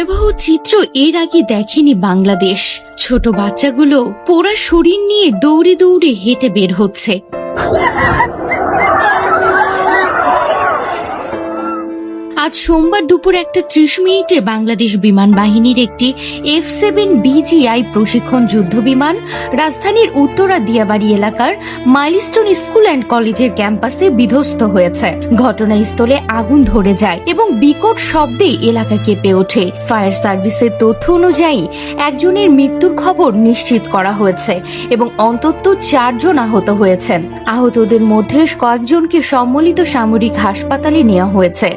ভয়াবহ চিত্র এর আগে দেখেনি বাংলাদেশ। ছোট বাচ্চাগুলো পোড়া শরীর নিয়ে দৌড়ে দৌড়ে হেঁটে বের হচ্ছে। আজ সোমবার দুপুর একটা ত্রিশ মিনিটে বাংলাদেশ বিমান বাহিনীর একটি এফ সেভেন বিজিআই প্রশিক্ষণ যুদ্ধ বিমান রাজধানীর উত্তরা দিয়াবাড়ি এলাকার মাইলস্টোন স্কুল অ্যান্ড কলেজের ক্যাম্পাসে বিধ্বস্ত হয়েছে। ঘটনাস্থলে আগুন ধরে যায় এবং বিকট শব্দে এলাকা কেঁপে ওঠে। ফায়ার সার্ভিসের তথ্য অনুযায়ী, একজনের মৃত্যুর খবর নিশ্চিত করা হয়েছে এবং অন্তত চারজন আহত হয়েছেন। আহতদের মধ্যে কয়েকজনকে সম্মিলিত সামরিক হাসপাতালে নেওয়া হয়েছে।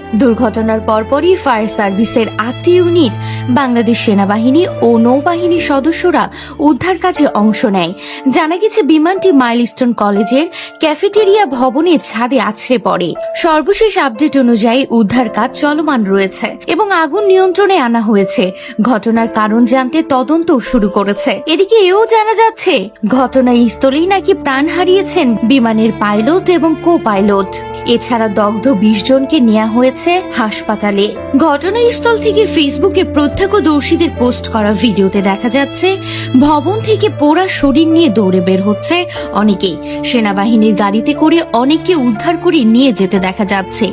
দুর্ঘটনার পরপরই ফায়ার সার্ভিসের আটটি ইউনিট বাংলাদেশ সেনাবাহিনী ও নৌবাহিনীর সদস্যরা উদ্ধার কাজে অংশ নেয়। জানা গেছে, বিমানটি মাইলস্টোন কলেজের ক্যাফেটেরিয়া ভবনের ছাদে আছড়ে পড়ে। সর্বশেষ আপডেট অনুযায়ী উদ্ধার কাজ চলমান রয়েছে এবং আগুন নিয়ন্ত্রণে আনা হয়েছে। ঘটনার কারণ জানতে তদন্ত শুরু করেছে। এদিকে এও জানা যাচ্ছে, ঘটনাস্থলেই নাকি প্রাণ হারিয়েছেন বিমানের পাইলট এবং কো পাইলট এছাড়া দগ্ধ বিশ জনকে নেওয়া হয়েছে হাসপাতালে। ঘটনাস্থল থেকে ফেসবুকে প্রত্যক্ষদর্শীদের পোস্ট করা ভিডিওতে দেখা যাচ্ছে, ভবন থেকে পোড়া শরীর নিয়ে দৌড়ে বের হচ্ছে অনেকে সেনাবাহিনীর গাড়িতে করে অনেককে উদ্ধার করে নিয়ে যেতে দেখা যাচ্ছে।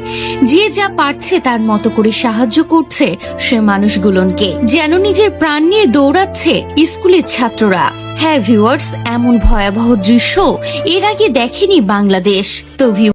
যে যা পারছে তার মতো করে সাহায্য করছে সে মানুষগুলোকে। যেন নিজের প্রাণ নিয়ে দৌড়াচ্ছে স্কুলের ছাত্ররা। হ্যাঁ ভিউয়ার্স, এমন ভয়াবহ দৃশ্য এর আগে দেখেনি বাংলাদেশ। তো ভিউ